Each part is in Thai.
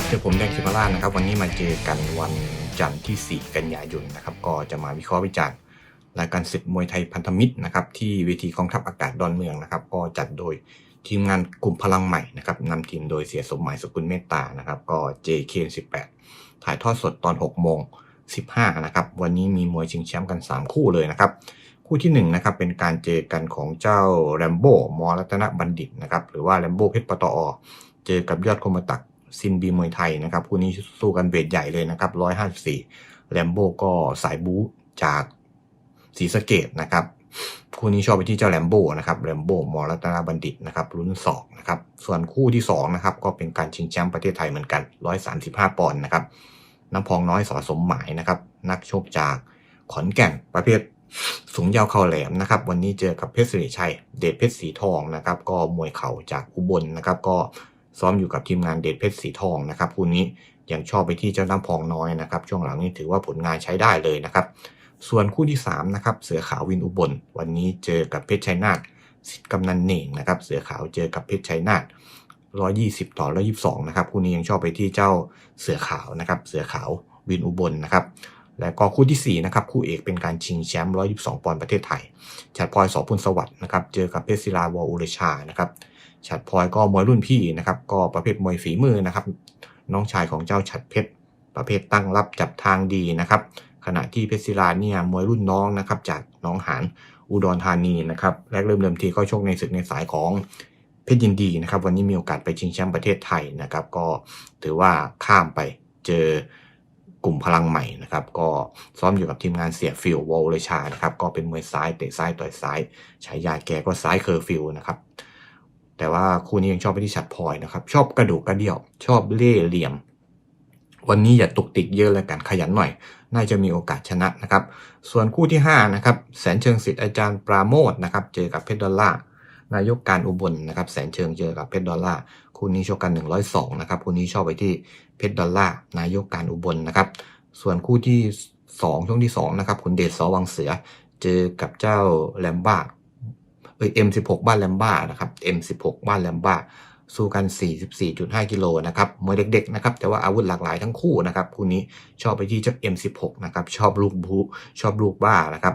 ับเจอผมแดงสิมารานะครับวันนี้มาเจอกันวันจันทร์ที่ 4 กันยายนนะครับก็จะมาวิเคราะห์วิจารณ์รายการศึกมวยไทยพันธมิตรนะครับที่เวทีกองทัพอากาศดอนเมืองนะครับก็จัดโดยทีมงานกลุ่มพลังใหม่นะครับนำทีมโดยเสียสมหมายสกุลเมตตานะครับก็ JK18 ถ่ายทอดสดตอน6โมง15นะครับวันนี้มีมวยชิงแชมป์กัน 3 คู่เลยนะครับคู่ที่1นะครับเป็นการเจอกันของเจ้าแรมโบ้มอรัตนบัณฑิตนะครับหรือว่าแรมโบ้เพชรปตอ เจอกับยอดคมตัก ซินบีมวยไทยนะครับคู่นี้สู้กันเวทใหญ่เลยนะครับ154แรมโบก็สายบู๊จากศรีสะเกดนะครับคู่นี้ชอบไปที่เจ้าแรมโบ้นะครับแรมโบมอรัตนบัณฑิตนะครับรุ่นสองนะครับส่วนคู่ที่2นะครับก็เป็นการชิงแชมป์ประเทศไทยเหมือนกัน135ปอนด์นะครับน้ำพองน้อยสอสมหมายนะครับนักชกจากขอนแก่นประเภทสูงยาวเข่าแหลมนะครับ วันนี้เจอกับเพชรสิริชัย เดชเพชรสีทองนะครับ ก็มวยเข่าจากอุบลนะครับ ก็ ซ้อมอยู่กับทีมงานเดชเพชรสีทองนะครับคู่นี้ยังชอบไปที่เจ้าน้ำพองน้อยนะครับช่วงหลังนี้ถือว่าผลงานใช้ได้เลยนะครับ ส่วนคู่ที่3นะครับเสือขาววินอุบล วันนี้เจอกับเพชรชัยนาทสิทธิ์กำนันเน่งนะครับเสือขาวเจอกับเพชรชัยนาท120 ต่อ 122 นะครับคู่นี้ยังชอบไปที่เจ้าเสือขาวนะครับเสือขาววินอุบลนะครับและก็คู่ที่4นะครับคู่เอกเป็นการชิงแชมป์122 ปอนด์ประเทศไทย ชัดพลอยสอพุนสวัสด์นะครับเจอกับเพชรศิลาวออุรชานะครับ ชัดพลอยก็มวยรุ่นพี่นะครับ ก็ประเภทมวยฝีมือนะครับ น้องชายของเจ้าฉัดเพชร ประเภทตั้งรับจับทางดีนะครับ ขณะที่เพชรศิลาเนี่ยมวยรุ่นน้องนะครับ จากน้องหานอุดรธานีนะครับแรกเริ่มเดิมทีก็โชคในศึกในสายของเพชรยินดีนะครับ วันนี้มีโอกาสไปชิงแชมป์ประเทศไทยนะครับ ก็ถือว่าข้ามไปเจอกลุ่มพลังใหม่นะครับ ก็ซ้อมอยู่กับทีมงานเสียฟิลวอลเลชานะครับ ก็เป็นมวยซ้ายเตะซ้ายต่อยซ้ายฉายาแกก็ซ้ายเคอร์ฟิลนะครับ แต่ว่าคู่นี้ยังชอบไปที่ฉัดพลอยนะครับ ชอบกระดูกกระเดี่ยว ชอบเล่เหลี่ยม วันนี้อย่าตุกติกเยอะแล้วกันขยันหน่อย น่าจะมีโอกาสชนะนะครับ ส่วนคู่ที่ 5 นะครับ แสนเชิงสิทธิ์อาจารย์ปราโมทนะครับ เจอกับเพชรดอลล่านายกการอุบลนะครับ แสนเชิงเจอกับเพชรดอลล่าคู่นี้ชกกัน 102 นะครับ คู่นี้ชอบไปที่เพชรดอลล่านายกการอุบลนะครับ ส่วนคู่ที่ 2 ช่วงที่2นะครับคุณเดชสวังเสือ เจอกับเจ้าแลมบ้า เอ้ย M16 บ้านแลมบ้านะครับ M16 บ้านแลมบ้าสู้กัน 44.5 กิโลนะครับมวยเด็กๆนะครับแต่ว่าอาวุธหลากหลายทั้งคู่นะครับคู่นี้ชอบไปที่เจ้า M16 นะครับชอบลูกบูชอบลูกบ้านะครับ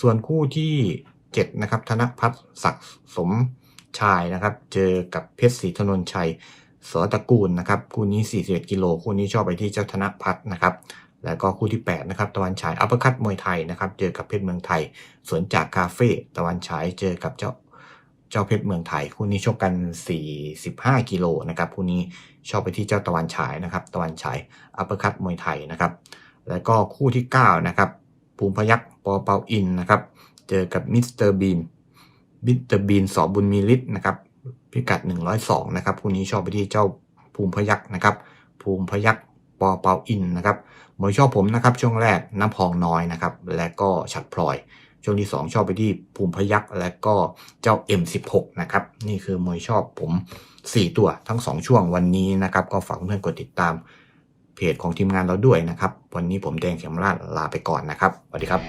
ส่วนคู่ที่7นะครับธนพัฒน์ศักดิ์สมชายนะครับเจอกับเพชรศรีธนนชัยสตระกูลนะครับคู่นี้ 41 กิโลคู่นี้ชอบไปที่เจ้าธนพัฒน์นะครับ แล้วก็คู่ที่ 8 นะครับ ตะวันฉายอัปคัตมวยไทยนะครับ เจอกับเพชรเมืองไทย สวนจากคาเฟ่ตะวันฉายเจอกับเจ้าเจ้าเพชรเมืองไทย คู่นี้ชกกัน 45 กิโลนะครับ คู่นี้ชอบไปที่เจ้าตะวันฉายนะครับ ตะวันฉายอัปคัตมวยไทยนะครับ แล้วก็คู่ที่ 9 นะครับ ภูมิพยักษ์ปอเปาอินนะครับ เจอกับมิสเตอร์บีน มิสเตอร์บีนสอบุญมีฤทธิ์นะครับ พิกัด 102 นะครับ คู่นี้ชอบไปที่เจ้าภูมิพยักษ์นะครับ ภูมิพยักษ์ ปอเปาอินนะครับมวยชอบผมนะครับช่วงแรกน้ำพองน้อยนะครับและก็ฉัดพลอย ช่วงที่ 2 ชอบไปที่ภูมิพยักและก็เจ้า M16 นะครับนี่คือมวยชอบผม 4 ตัวทั้ง 2 ช่วงวันนี้นะครับก็ฝากเพื่อนกดติดตามเพจของทีมงานเราด้วยนะครับ วันนี้ผมแดงเขมราชลาไปก่อนนะครับสวัสดีครับ